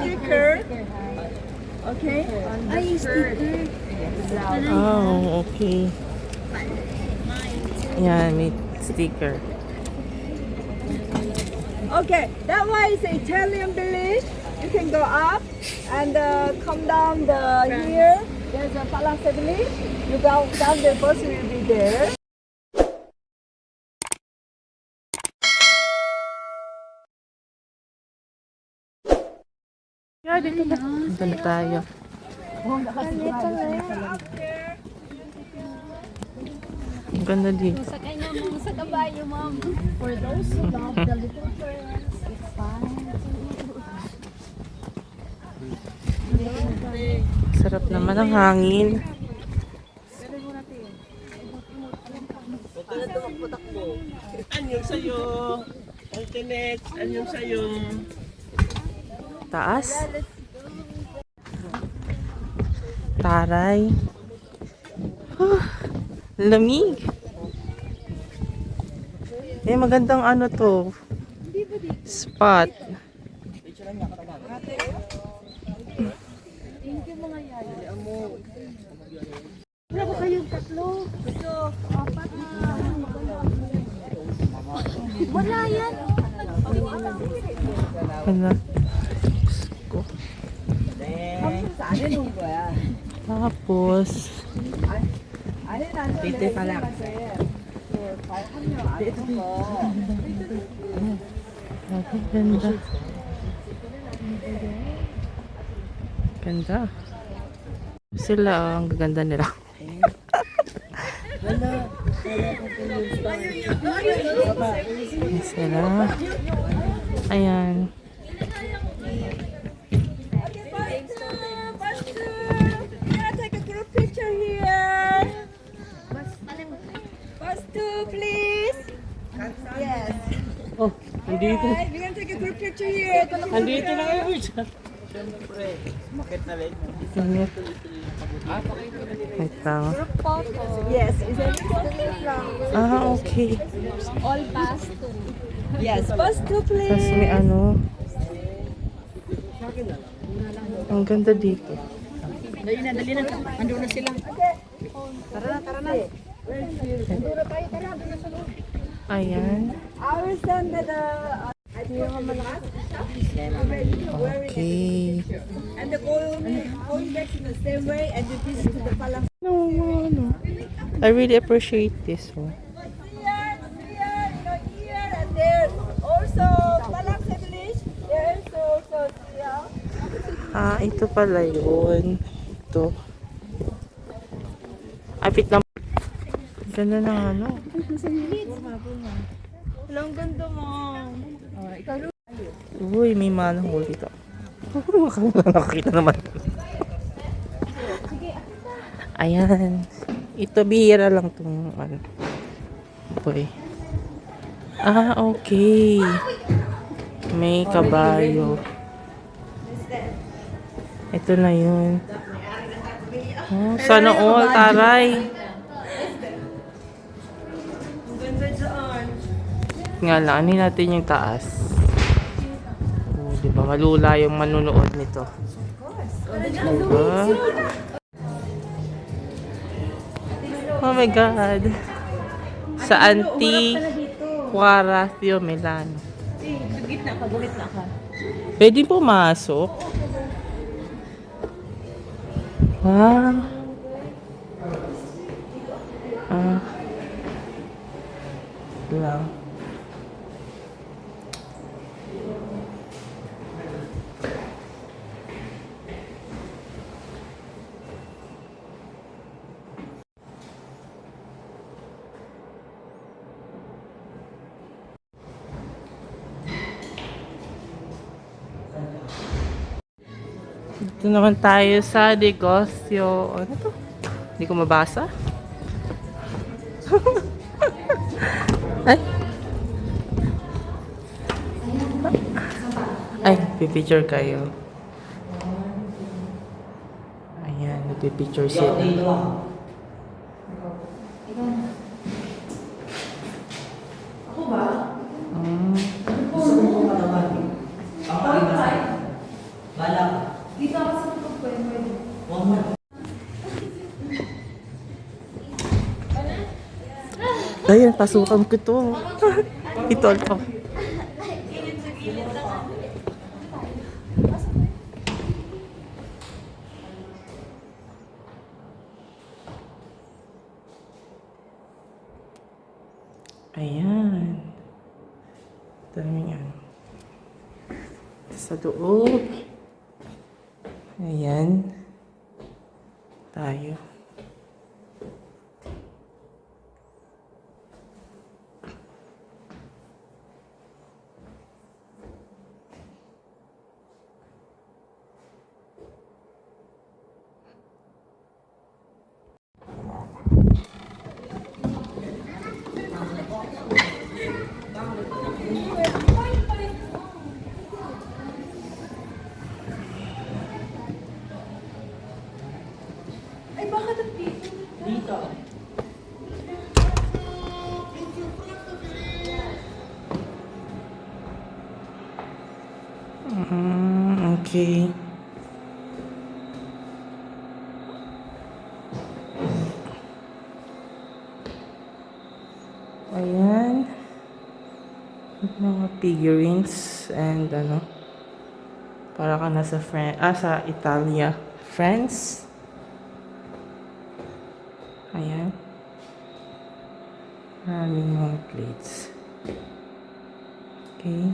sticker. Okay. Ay, sticker. Oh, okay. Yan, may sticker. Okay, that one is Italian village. You can go up and uh, come down the here. There's a Palazzo village. You go down the bus will be there. Dito na. Dito na tayo. Ang ganda dito. Sakay na mo sa kabayo, ma'am. For those who love the little birds, it's fine. Sarap naman ang hangin. Anyong sa'yo? Alternate, anyong sa'yo? Taas. Taray. Huh, lamig. Eh, magandang ano to. Spot. Wala ba kayong tatlo? Ito, apat na. Wala yan. Ano? Diyos ko. Tapos, Dito pala. Ang ganda. Ganda. Sila, oh, ang gaganda nila. Sila. Ayan. Nandito. Alright, we're gonna take a group picture here. Ito lang Nandito na kayo, Witch. Init. Wait lang. Yes, is? Ah, okay. All past two. Yes, bus two, Tapos please. may ano. Ang ganda dito. Dali na, dali na. Ando na sila. Ayan. I will send the. Uh, I think I'm gonna Okay. And the going, back in the same way and you visit to the palace. No, ano. I really appreciate this one. Ah, ito pala yun. Ito. Apit na. Ganda ng ano. Walang ganda mo. Uy, may manhole dito. Nakakita naman. Ayan. Ito, bihira lang itong ano. Boy. Ah, okay. May kabayo. Ito na yun. Oh, sana all, taray. Nga lang, ano natin yung taas. Oh, di ba? Malula yung manunood nito. Diba? Oh my God. Sa Anti Cuaratio Milano. Gitna ka, gulit na ka. Pwede pumasok. Wow. Ah. Lang. Dito naman tayo sa negosyo. Ano to? Hindi ko mabasa. Ay. Ay, pipicture kayo. Ayan, nagpipicture sila. Mm. Ayan, pasukan ko to. Ito, ito. Ayan. Daming ano. Sa loob. Ayan. Tayo. Mm, okay. Ayan. Mga figurines and ano. Para ka nasa friend, ah, sa Italia. Friends. Ayan. Maraming mga plates. Okay.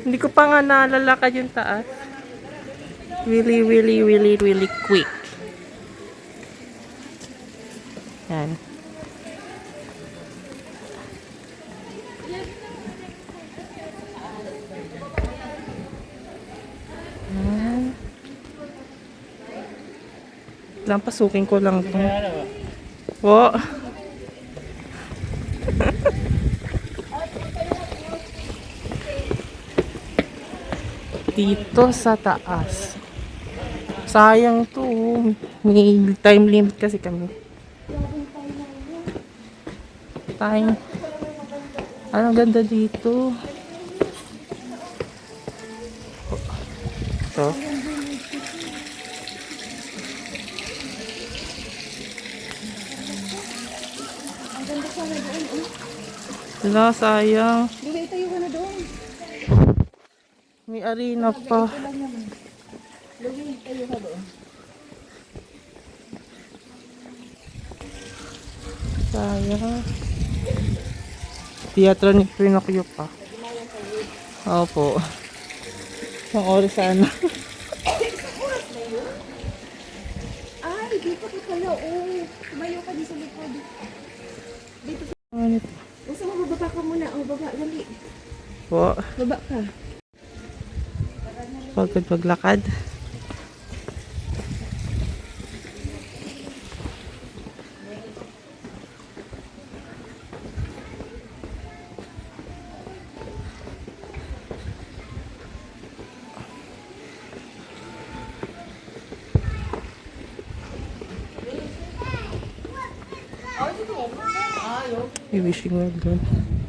Hindi ko pa nga nalalakad yung taas. Really, really, really, really quick. Yan. Yan. Lang pasukin ko lang to. Po. Dito sa taas. Sayang to. May time limit kasi kami. Time. Anong ganda dito. Ito. Wala, sayang. Hindi, tayo ka na doon. May arena pa. Ka. Sayang. Teatro ni Pinocchio pa. Opo. Isang oras sana. Ay, dito ka pala. Oh, tumayo ka din sa likod. Dito ito? Gusto mo, bababa ka muna. Oh, baba, dali. Po. Baba ka. Pagod maglakad. May wishing well doon. Ah.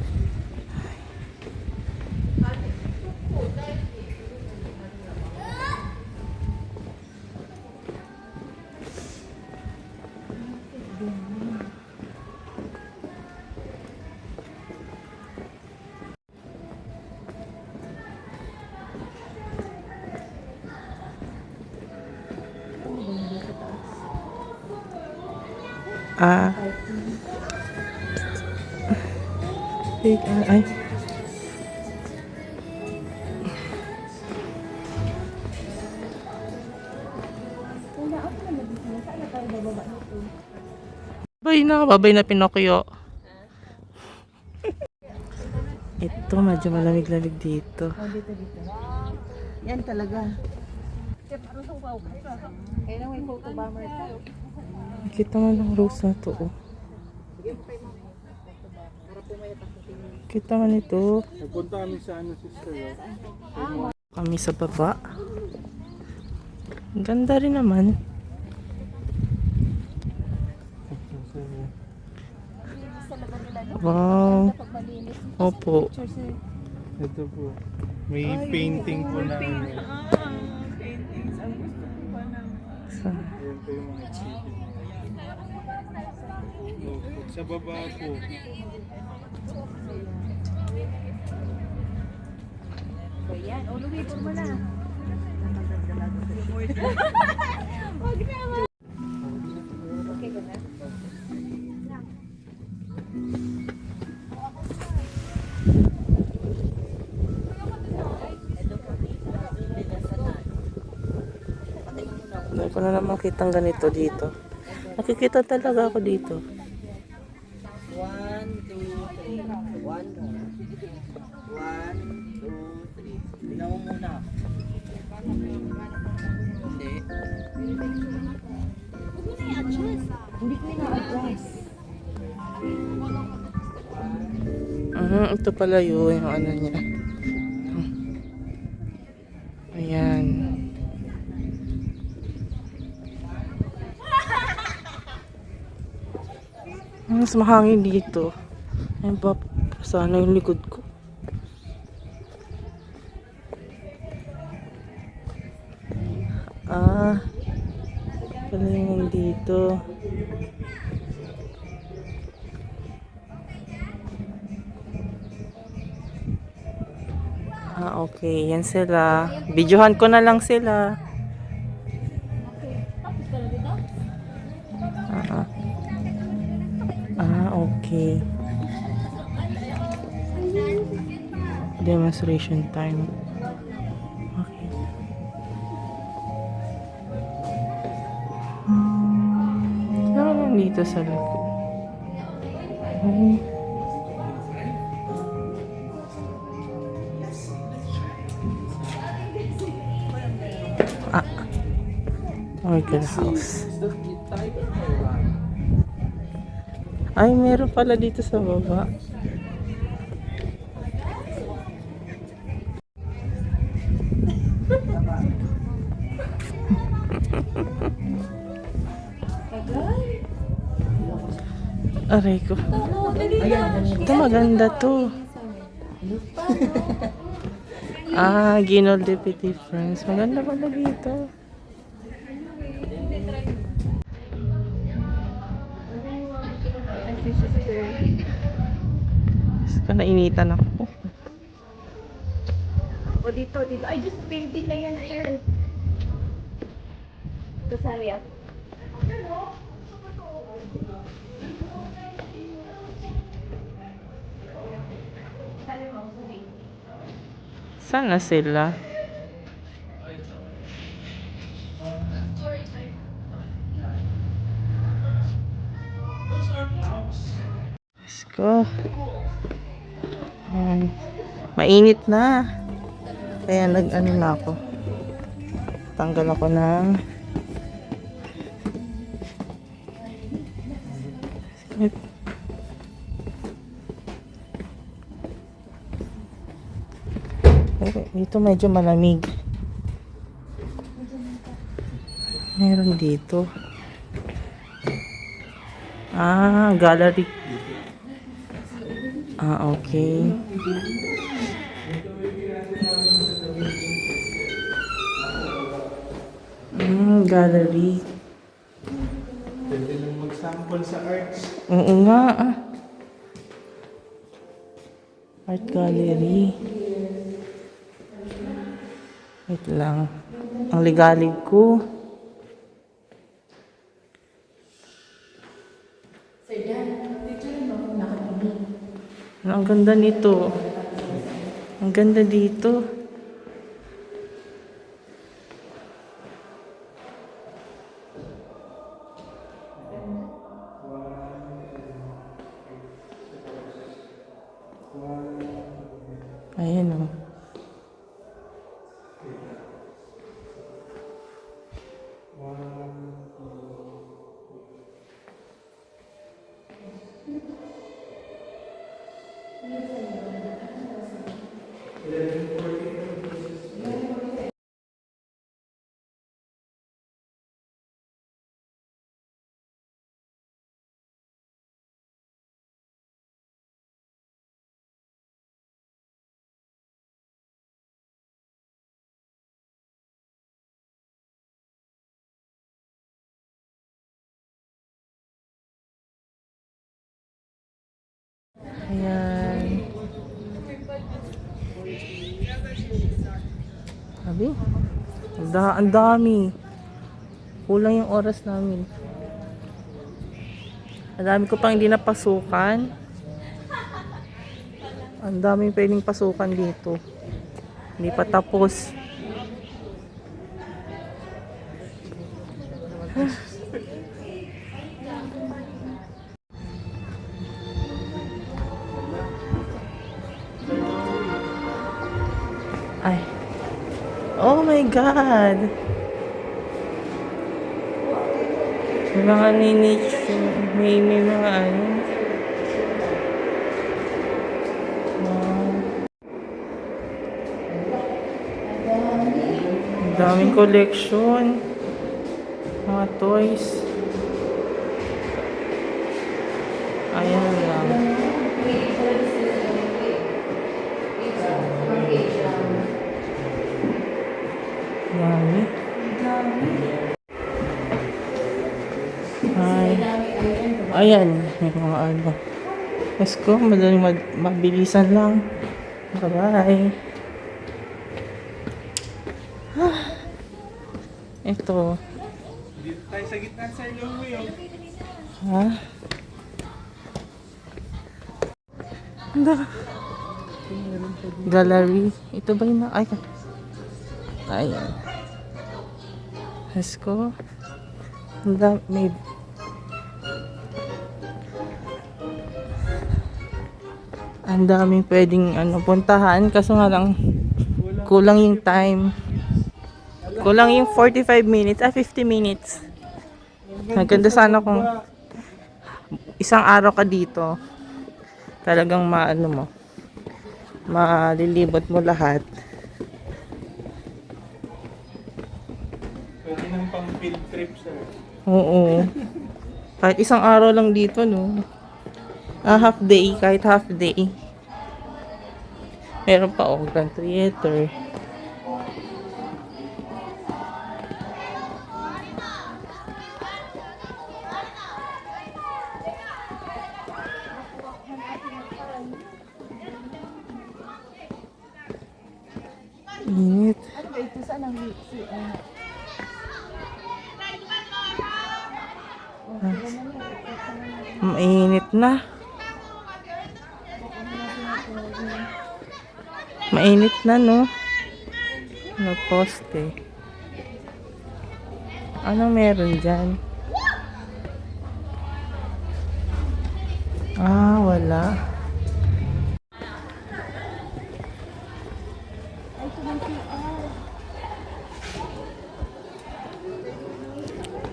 Big, ah, ay. Babay na, babay na Pinocchio. Ito, medyo malamig-lamig dito. Oh, dito, dito. Yan talaga. Kaya na may photo bomber ka. Kita mo ng rose na to. Oh. Kita man ito. Nagpunta kami sa ano, sister. Oh. Kami sa baba. Ang Ganda rin naman. Wow. Opo. Ito po. May painting po na ano. Sa- Ayan po yung mga exhibit. Opo. Sa baba po. So yan, o lumipot mo na. Okay ka na? Hindi na naman kitang ganito dito. Nakikita talaga ako dito. Ito pala yun, yung ano niya. Ayan. Mas mahangin dito. Ayun ba, sana yung likod Ah, okay. Yan sila. Videohan ko na lang sila. Ah, ah. Ah, okay. Demonstration time. Okay. Ano lang dito sa likod? Hmm. Organ house. Ay, meron pala dito sa baba. Aray ko. Ito maganda to. Ah, Ginol Deputy Friends. Maganda pala dito. Mas ka nainitan ako. O dito, dito. Ay, just painting na yan, sir. Ito, Saria. Sana sila. Let's go. Ayan. Mainit na. Kaya nag-ano na ako. Tanggal ako ng Okay, dito medyo malamig. Meron dito. Ah, gallery. Ah, okay. Hmm, gallery. Pwede nang mag-sample sa arts. Oo nga. ah. Art gallery. Wait lang. Ang ligalig ko. Ano, Ang ganda nito. Ang ganda dito. Ayan o. Ayan. Sabi? Da- ang dami. Kulang yung oras namin. Ang dami ko pang hindi napasukan. Ang daming pwedeng pasukan dito. Hindi pa tapos. Ay. Oh my God! May mga ninich, may, may mga ano. Wow. Ang daming collection. Mga toys. Ayan lang. Ayan. May mga ano. Let's go. Madaling mag mabilisan lang. Bye-bye. Ah. Ito. Dito tayo sa gitna sa ilong mo yun. Ha? Anda. Gallery. Ito ba yun na? Ay. Ayan. Let's go. Anda, may... Ang daming pwedeng ano, puntahan. Kaso nga lang, kulang yung time. Kulang yung 45 minutes. Ah, 50 minutes. Maganda sana kung isang araw ka dito, talagang maano mo, malilibot mo lahat. Pwede nang pang field trip sir. Oo. Kahit isang araw lang dito, no? Ah, half day, kahit half day. Meron pa, oh, Grand Theater. Mainit na, no? Na poste. Anong meron dyan? Ah, wala.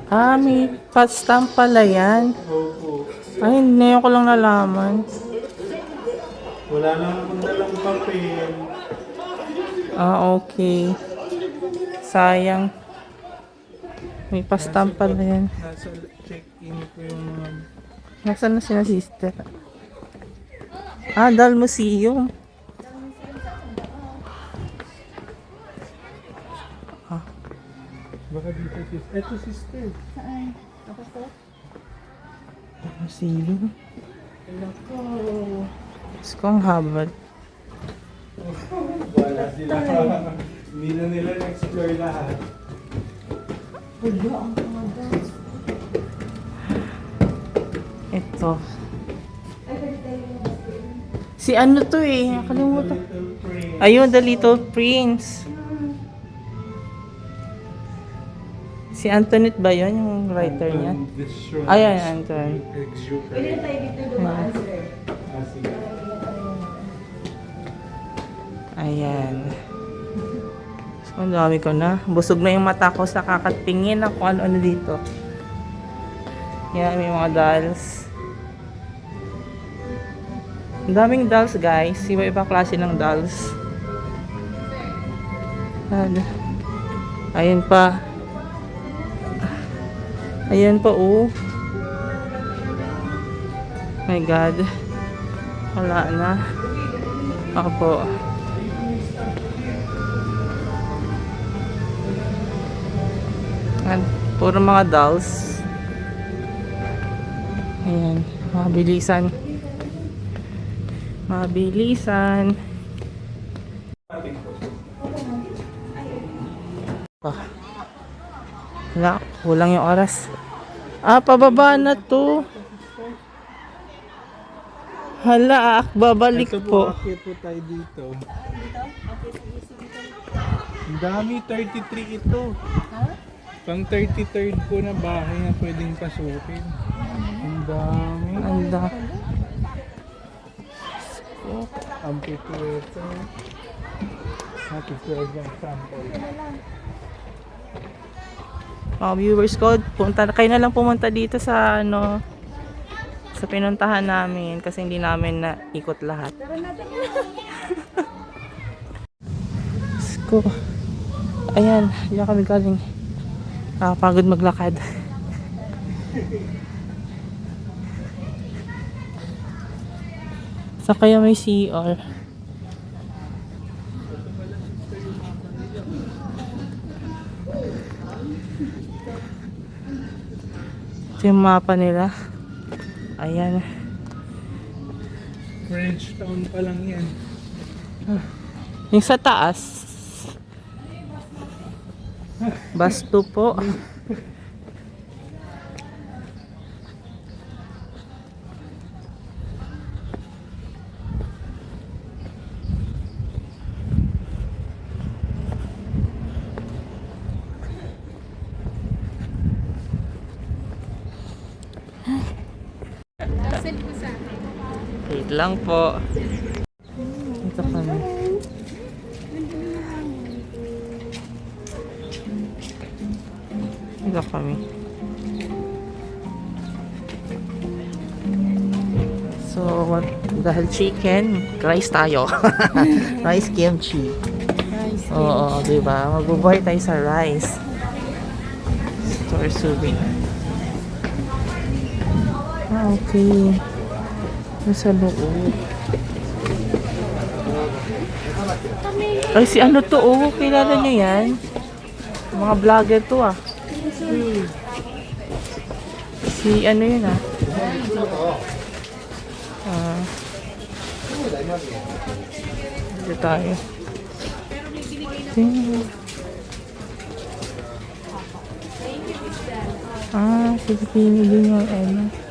Ah, may fast stamp pala yan. Ay, ngayon ko lang nalaman. Wala lang akong dalang papel. Ah, okay. Sayang. May pastamp pala yan. Nasa check-in ko yung mga... Nasaan na sina sister? Ah, Dal Museum. Baka dito sis. Eto sister. Dal Museum. Diyos ko, ang habal. Wala sila. Hindi na nila na-explore lahat. Ito. Si ano to eh? Nakalimutan. Ayun, The Little Prince. Si Antoinette ba yun, yung writer niya? Ayan, Anton. Exuperant. Ah, sige. Ayan. So, ang dami ko na. Busog na yung mata ko sa kakatingin kung ano-ano dito. Yan, may mga dolls. Ang daming dolls, guys. Iba-iba klase ng dolls. Ano? Ayun pa. Ayan pa, oh. My God. Wala na. Ako Ayan, puro mga dolls. Ayan, mga bilisan. Mabilisan. Ah. Wala, kulang yung oras. Ah, pababa na to. Hala, babalik Ito po. po, akit po tayo dito. Ang dami, 33 ito. Pang 33rd po na bahay na pwedeng pasukin. Ang dami. Anda. Amphitheater. Happy present sample. Mga viewers ko, punta kayo na lang pumunta dito sa ano sa pinuntahan namin kasi hindi namin na ikot lahat. Diyos ko. Ayan, diyan kami galing. Nakapagod maglakad. Sa kaya may CR? Ito yung mapa nila. Ayan. French town pa lang yan. Yung sa taas. Basto po. Wait lang po. Ito kami. Ito kami. So, dahil chicken, rice tayo. rice kimchi. Rice. Oo, di ba? Magbubuhay tayo sa rice. Store souvenir. Ah, okay. Nasa loob. Ay, si ano to, oh. Kilala nyo yan? Mga vlogger to, ah. Si ano yun, ah. Ah. Dito tayo. Tingnan. Ah, Filipino din yung ano.